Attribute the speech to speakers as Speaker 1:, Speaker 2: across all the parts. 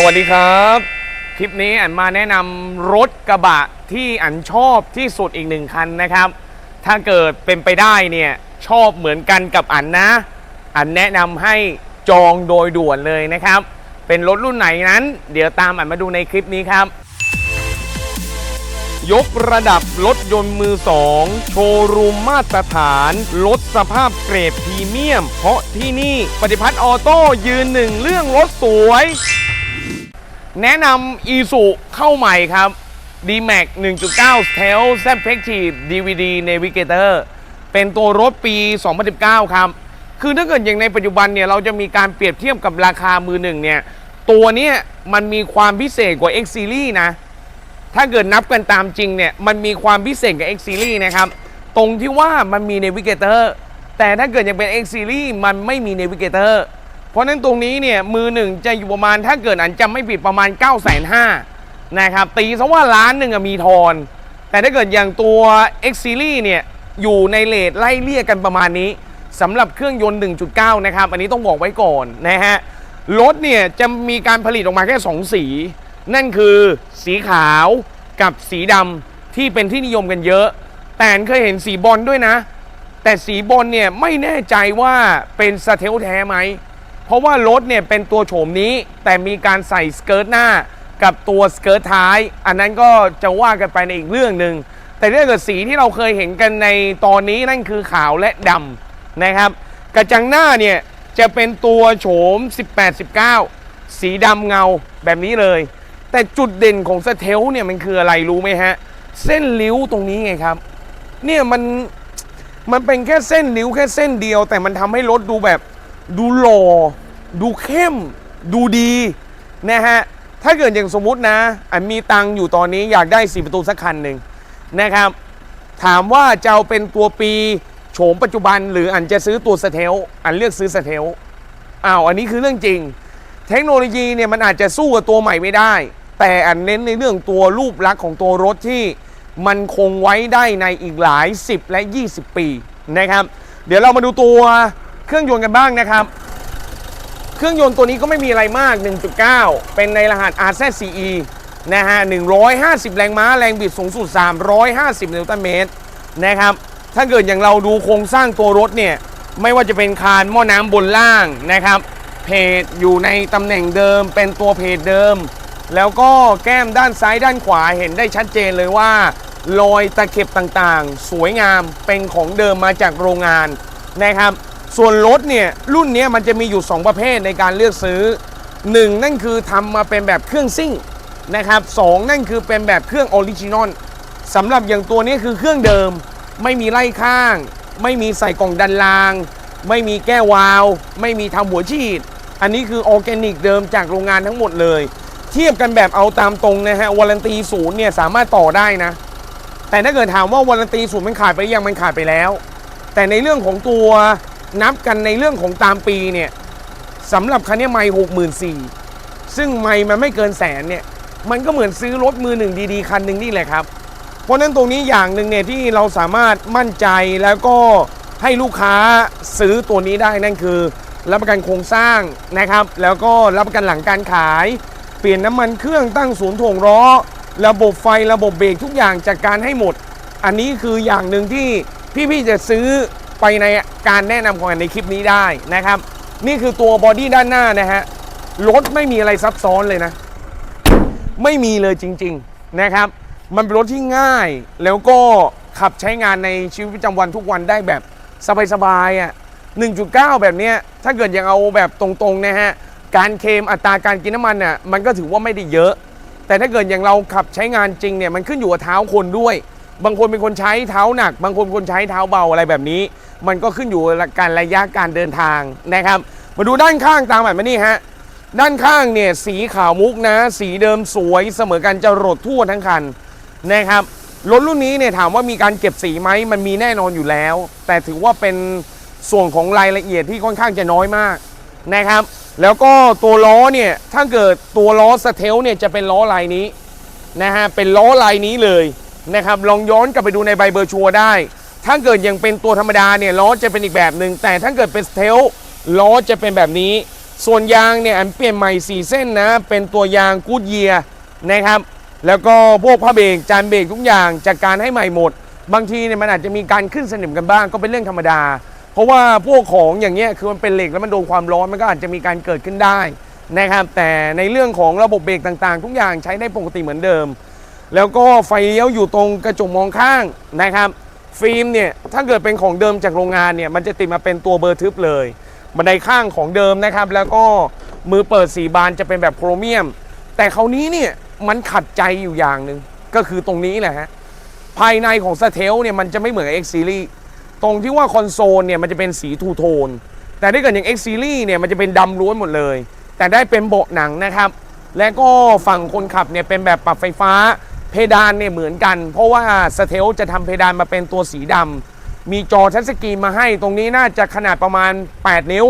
Speaker 1: สวัสดีครับ คลิปนี้อันมาแนะนำรถกระบะที่อันชอบที่สุดอีกหนึ่งคันนะครับ ถ้าเกิดเป็นไปได้เนี่ยชอบเหมือนกันกับอันนะ อันแนะนำให้จองโดยด่วนเลยนะครับ เป็นรถรุ่นไหนนั้น เดี๋ยวตามอันมาดูในคลิปนี้ครับ ยกระดับรถยนต์มือสองโชว์รูมมาตรฐานลดสภาพเกรดพรีเมียม เพราะที่นี่ปฏิพัฒน์ออโต้ยืนหนึ่งเรื่องรถสวย แนะนำ e s u เข้าใหม่ครับ D-Max 1.9 Stealth z p e c t i v e DVD Navigator เป็นตัวรถปี 2019 ครับ คือถ้าเกิดอย่างในปัจจุบันเนี่ย เราจะมีการเปรียบเทียบกับราคามือหนึ่งเนี่ย ตัวนี้มันมีความพิเศษกว่า X Series นะ ถ้าเกิดนับกันตามจริงเนี่ย มันมีความพิเศษกับ X Series นะครับ ตรงที่ว่ามันมี Navigator แต่ถ้าเกิดยังเป็น X Series มันไม่มี Navigator เพราะฉะนั้นตรงนี้เนี่ยมือหนึ่งจะอยู่ประมาณถ้าเกิดอันจำไม่ผิดประมาณ9 5 0 0 0นห้านะครับตีซะว่าล้านหนึ่งมีทอน แต่ถ้าเกิดอย่างตัว X Series เนี่ยอยู่ในเลทไล่เลี่ยกันประมาณนี้สำหรับเครื่องยนต์ 1.9 นะครับ อันนี้ต้องบอกไว้ก่อนนะฮะรถเนี่ยจะมีการผลิตออกมาแค่ 2 สี นั่นคือสีขาวกับสีดำที่เป็นที่นิยมกันเยอะ แต่เคยเห็นสีบอลด้วยนะ แต่สีบอลเนี่ยไม่แน่ใจว่าเป็นสเทลแท้ไหม เพราะว่ารถเนี่ยเป็นตัวโฉมนี้แต่มีการใส่สเกิร์ตหน้ากับตัวสเกิร์ตท้าย อันนั้นก็จะว่ากันไปในอีกเรื่องหนึ่งแต่ถ้าเกิดสีที่เราเคยเห็นกันในตอนนี้นั่นคือขาวและดำนะครับกระจังหน้าเนี่ยจะเป็นตัวโฉม 18-19 สีดำเงาแบบนี้เลย แต่จุดเด่นของสเทลเนี่ยมันคืออะไรรู้ไหมฮะ เส้นริ้วตรงนี้ไงครับ เนี่ยมันมันเป็นแค่เส้นนิ้วแค่เส้นเดียว แต่มันทำให้รถดูแบบ ดูหล่อ ดูเข้ม ดูดีนะฮะ ถ้าเกิดอย่างสมมุตินะอันมีตังอยู่ตอนนี้อยากได้สีประตูสักคันหนึ่งนะครับ ถามว่าจะเอาเป็นตัวปีโฉมปัจจุบันหรืออันจะซื้อตัวสเทลอันเลือกซื้อสเทลอ้าวอันนี้คือเรื่องจริง เทคโนโลยีเนี่ยมันอาจจะสู้กับตัวใหม่ไม่ได้ แต่อันเน้นในเรื่องตัวรูปลักษณ์ของตัวรถที่มันคงไว้ได้ในอีกหลาย 10 และ 20 ปีนะครับ เดี๋ยวเรามาดูตัว เครื่องยนต์กันบ้างนะครับ เครื่องยนต์ตัวนี้ก็ไม่มีอะไรมาก 1.9 เป็นในรหัส RZCE นะฮะ 150 แรงม้า แรงบิดสูงสุด 350 นิวตันเมตรนะครับ ถ้าเกิดอย่างเราดูโครงสร้างตัวรถเนี่ย ไม่ว่าจะเป็นคานหม้อน้ำบนล่างนะครับ เพจอยู่ในตำแหน่งเดิม เป็นตัวเพจเดิม แล้วก็แก้มด้านซ้ายด้านขวาเห็นได้ชัดเจนเลยว่ารอยตะเข็บต่างๆ สวยงามเป็นของเดิมมาจากโรงงานนะครับ ส่วนรถเนี่ยรุ่นนี้มันจะมีอยู่ 2 ประเภทในการเลือกซื้อ 1 นั่นคือทำมาเป็นแบบเครื่องซิ่งนะครับสองนั่นคือเป็นแบบเครื่องออริจินอลสำหรับอย่างตัวนี้คือเครื่องเดิม ไม่มีไล่ข้าง ไม่มีใส่กล่องดันราง ไม่มีแก้ววาว ไม่มีทำหัวฉีด อันนี้คือออร์แกนิกเดิมจากโรงงานทั้งหมดเลย เทียบกันแบบเอาตามตรงนะฮะวารันตีศูนย์เนี่ยสามารถต่อได้นะ แต่ถ้าเกิดถามว่าวารันตีศูนย์มันขาดไปยังมันขาดไปแล้ว แต่ในเรื่องของตัว นับกันในเรื่องของตามปีเนี่ยสำหรับคันนี้ไม่หกหมื่นสี่ซึ่งไม่มันไม่เกินแสนเนี่ยมันก็เหมือนซื้อรถมือหนึ่งดีๆ คันหนึ่งนี่แหละครับ เพราะฉะนั้นตรงนี้อย่างหนึ่งเนี่ยที่เราสามารถมั่นใจแล้วก็ให้ลูกค้าซื้อตัวนี้ได้นั่นคือ รับประกันโครงสร้างนะครับ แล้วก็รับประกันหลังการขาย เปลี่ยนน้ำมันเครื่องตั้งศูนย์ถ่วงล้อ ระบบไฟระบบเบรกทุกอย่างจัดการให้หมด อันนี้คืออย่างหนึ่งที่พี่ๆจะซื้อ ไปในการแนะนำของอันในคลิปนี้ได้นะครับ นี่คือตัวบอดี้ด้านหน้านะฮะรถไม่มีอะไรซับซ้อนเลยนะ ไม่มีเลยจริง ๆนะครับ มันเป็นรถที่ง่าย แล้วก็ขับใช้งานในชีวิตประจำวันทุกวันได้แบบสบายๆอะ1.9 แบบเนี้ยถ้าเกิดยังเอาแบบตรงๆนะฮะการเคมอัตราการกินน้ำมันน่ะมันก็ถือว่าไม่ได้เยอะ แต่ถ้าเกิดอย่างเราขับใช้งานจริงเนี่ยมันขึ้นอยู่กับเท้าคนด้วย บางคนเป็นคนใช้เท้าหนัก บางคนคนใช้เท้าเบาอะไรแบบนี้ มันก็ขึ้นอยู่กับการระยะการเดินทางนะครับ มาดูด้านข้างตามแบบนี้ฮะด้านข้างเนี่ยสีขาวมุกนะ สีเดิมสวยเสมอกันจะรดทั่วทั้งคันนะครับรถรุ่นนี้เนี่ยถามว่ามีการเก็บสีไหมมันมีแน่นอนอยู่แล้ว แต่ถือว่าเป็นส่วนของรายละเอียดที่ค่อนข้างจะน้อยมากนะครับ แล้วก็ตัวล้อเนี่ยถ้าเกิดตัวล้อสเทลเนี่ยจะเป็นล้อลายนี้นะฮะเป็นล้อลายนี้เลย นะครับลองย้อนกลับไปดูในใบเบอร์ชัวได้ ถ้าเกิดยังเป็นตัวธรรมดาเนี่ยล้อจะเป็นอีกแบบหนึ่งแต่ถ้าเกิดเป็นสเทลล้อจะเป็นแบบนี้ ส่วนยางเนี่ยอันเปลี่ยนใหม่4เส้นนะ เป็นตัวยางกูดเยียนะครับแล้วก็พวกผ้าเบรกจานเบรกทุกอย่างจากการให้ใหม่หมด บางทีเนี่ยมันอาจจะมีการขึ้นสนิมกันบ้างก็เป็นเรื่องธรรมดา เพราะว่าพวกของอย่างเงี้ยคือมันเป็นเหล็กแล้วมันโดนความร้อนมันก็อาจจะมีการเกิดขึ้นได้นะครับแต่ในเรื่องของระบบเบรกต่างๆ ทุกอย่างใช้ได้ปกติเหมือนเดิม แล้วก็ไฟเลี้ยวอยู่ตรงกระจกมองข้างนะครับ ฟิล์มเนี่ยถ้าเกิดเป็นของเดิมจากโรงงานเนี่ยมันจะติดมาเป็นตัวเบอร์ทึบเลย บันไดข้างของเดิมนะครับ แล้วก็มือเปิดสีบานจะเป็นแบบโครเมียม แต่คราวนี้เนี่ยมันขัดใจอยู่อย่างหนึ่งก็คือตรงนี้แหละฮะภายในของสเทลเนี่ยมันจะไม่เหมือน X Series ตรงที่ว่าคอนโซลเนี่ยมันจะเป็นสีทูโทน แต่ถ้าเกิดอย่าง X Series เนี่ยมันจะเป็นดำล้วนหมดเลย แต่ได้เป็นเบาะหนังนะครับ และก็ฝั่งคนขับเนี่ยเป็นแบบปรับไฟฟ้า เพดานเนี่ยเหมือนกัน เพราะว่าสเทลจะทำเพดานมาเป็นตัวสีดำมีจอทัชสกรีนมาให้ตรงนี้น่าจะขนาดประมาณ 8 นิ้ว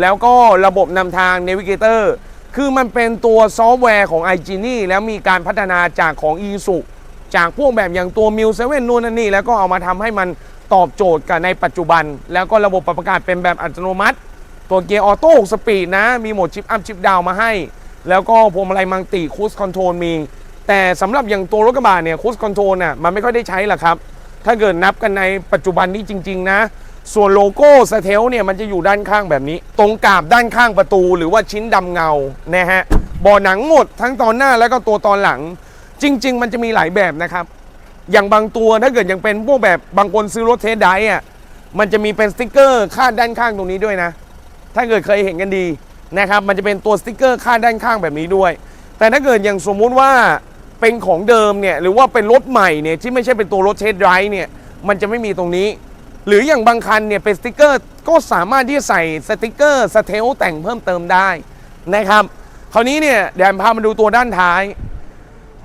Speaker 1: แล้วก็ระบบนำทาง Navigator คือมันเป็นตัวซอฟต์แวร์ของ i g e n i แล้วมีการพัฒนาจากของ e s u จากพวกแบบอย่างตัว m i l 7นู่นนั่นนี่ แล้วก็เอามาทำให้มันตอบโจทย์กับในปัจจุบัน แล้วก็ระบบปรับอากาศเป็นแบบอัตโนมัติ ตัวเกียร์ออโต้6สปีดนะ มีโหมดชิปอัพชิปดาวมาให้ แล้วก็พวงมาลัยมังติคูสคอนโทรลมี แต่สำหรับอย่างตัวรถกระบะเนี่ยคูสคอนโทรลน่ะมันไม่ค่อยได้ใช้หรอกครับ ถ้าเกิดนับกันในปัจจุบันนี้จริง ๆ นะ ส่วนโลโก้สเทลเนี่ยมันจะอยู่ด้านข้างแบบนี้ ตรงกาบด้านข้างประตูหรือว่าชิ้นดำเงานะฮะบ่อหนังหมดทั้งตอนหน้าแล้วก็ตัวตอนหลัง จริง ๆ มันจะมีหลายแบบนะครับ อย่างบางตัวถ้าเกิดยังเป็นพวกแบบบางคนซื้อรถเทสไดอะมันจะมีเป็นสติกเกอร์คาดด้านข้างตรงนี้ด้วยนะ ถ้าเกิดเคยเห็นกันดีนะครับ มันจะเป็นตัวสติกเกอร์คาดด้านข้างแบบนี้ด้วย แต่ถ้าเกิดอย่างสมมุติว่า เป็นของเดิมเนี่ยหรือว่าเป็นรถใหม่เนี่ยที่ไม่ใช่เป็นตัวรถเทสไดร์เนี่ยมันจะไม่มีตรงนี้ หรืออย่างบางคันเนี่ยเป็นสติกเกอร์ก็สามารถที่จะใส่สติกเกอร์สเทลแต่งเพิ่มเติมได้นะครับคราวนี้เนี่ยเดี๋ยวพามาดูตัวด้านท้าย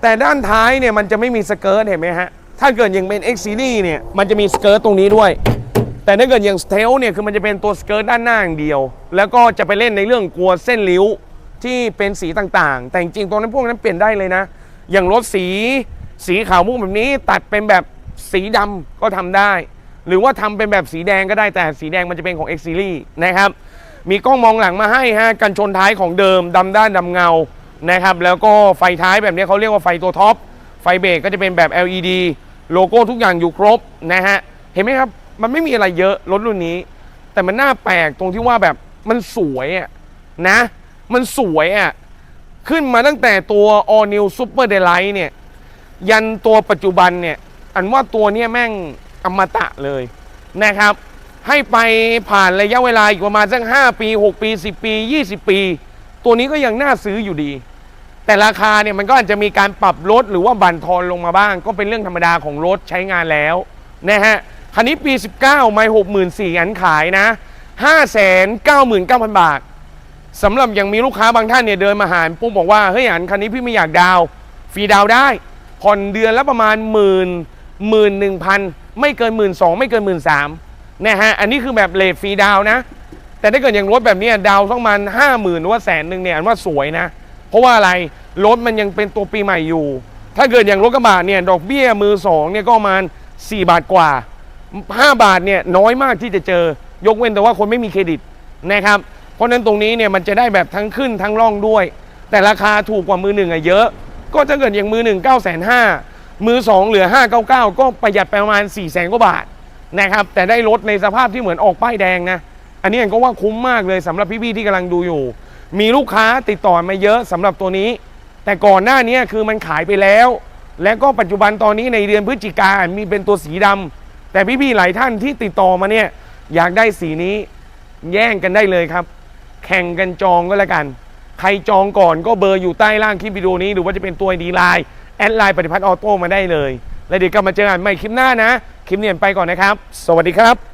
Speaker 1: แต่ด้านท้ายเนี่ยมันจะไม่มีสเกิร์ตเห็นไหมฮะถ้าเกิดยังเป็น X Series เนี่ยมันจะมีสเกิร์ตตรงนี้ด้วย แต่ถ้าเกิดอย่างสเทลเนี่ยคือมันจะเป็นตัวสเกิร์ตด้านหน้าอย่างเดียว แล้วก็จะไปเล่นในเรื่องกลัวเส้นริ้วที่เป็นสีต่างๆ แต่จริงๆตรงนั้นพวกนั้นเปลี่ยนได้เลยนะ อย่างรถสีสีขาวมุกแบบนี้ ตัดเป็นแบบสีดำก็ทำได้ หรือว่าทำเป็นแบบสีแดงก็ได้แต่สีแดงมันจะเป็นของ X Series นะครับ มีกล้องมองหลังมาให้ฮะกันชนท้ายของเดิมดำด้านดำเงานะครับ แล้วก็ไฟท้ายแบบนี้เขาเรียกว่าไฟตัวท็อปไฟเบรกก็จะเป็นแบบ LED โลโก้ทุกอย่างอยู่ครบนะฮะเห็นไหมครับมันไม่มีอะไรเยอะรถรุ่นนี้ แต่มันน่าแปลกตรงที่ว่าแบบมันสวยอะนะ มันสวยอะ ขึ้นมาตั้งแต่ตัว All New Super Delight เนี่ย ยันตัวปัจจุบันเนี่ย อันว่าตัวเนี้ยแม่งอมตะเลยนะครับ ให้ไปผ่านระยะเวลาอีกประมาณสัก 5 ปี 6 ปี 10 ปี 20 ปี ตัวนี้ก็ยังน่าซื้ออยู่ดี แต่ราคาเนี่ยมันก็อาจจะมีการปรับลดหรือว่าบั่นทอนลงมาบ้าง ก็เป็นเรื่องธรรมดาของรถใช้งานแล้วนะฮะคันนี้ปี 19 ไม่ 64,000อันขายนะ 599,000 บาท สำหรับอย่างมีลูกค้าบางท่านเนี่ยเดินมาหาปุ๊บบอกว่าเฮ้ยอันคันนี้พี่ไม่อยากดาวฟรีดาวได้ผ่อนเดือนละประมาณหมื่นหมื่นหนึ่งพันไม่เกินหมื่นสองไม่เกินหมื่นสามนะฮะอันนี้คือแบบเลทฟรีดาวนะ แต่ถ้าเกิดอย่างรถแบบนี้ดาวต้องมันห้าหมื่นหรือว่าแสนหนึ่งเนี่ยอันว่าสวยนะ เพราะว่าอะไรรถมันยังเป็นตัวปีใหม่อยู่ ถ้าเกิดอย่างรถกระบะเนี่ยดอกเบี้ยมือสองเนี่ยก็ประมาณ4บาทกว่า5บาทเนี่ยน้อยมากที่จะเจอยกเว้นแต่ว่าคนไม่มีเครดิตนะครับ เพราะฉะนั้นตรงนี้เนี่ยมันจะได้แบบทั้งขึ้นทั้งร่องด้วย แต่ราคาถูกกว่ามือหนึ่งอะเยอะ ก็ถ้าเกิดอย่างมือหนึ่ง9 5 0 0 0มือสองเหลือ599ก็ประหยัดประมาณ4 0 0แสนกว่าบาทนะครับแต่ได้รถในสภาพที่เหมือนออกป้ายแดงนะอันนี้ก็ว่าคุ้มมากเลยสำหรับพี่ๆที่กำลังดูอยู่ มีลูกค้าติดต่อมาเยอะสำหรับตัวนี้ แต่ก่อนหน้านี้คือมันขายไปแล้ว และก็ปัจจุบันตอนนี้ในเดือนพฤศจิกามีเป็นตัวสีดำแต่พี่ๆหลายท่านที่ติดต่อมาเนี่ยอยากได้สีนี้แย่งกันได้เลยครับ แข่งกันจองก็แล้วกัน ใครจองก่อนก็เบอร์อยู่ใต้ล่างคลิปวิดีโอนี้ หรือว่าจะเป็นตัวดีไลน์แอดไลน์ปฏิพัฒน์ออโต้มาได้เลย แล้วเดี๋ยวกลับมาเจอกันใหม่คลิปหน้านะ คลิปนี้ไปก่อนนะครับ สวัสดีครับ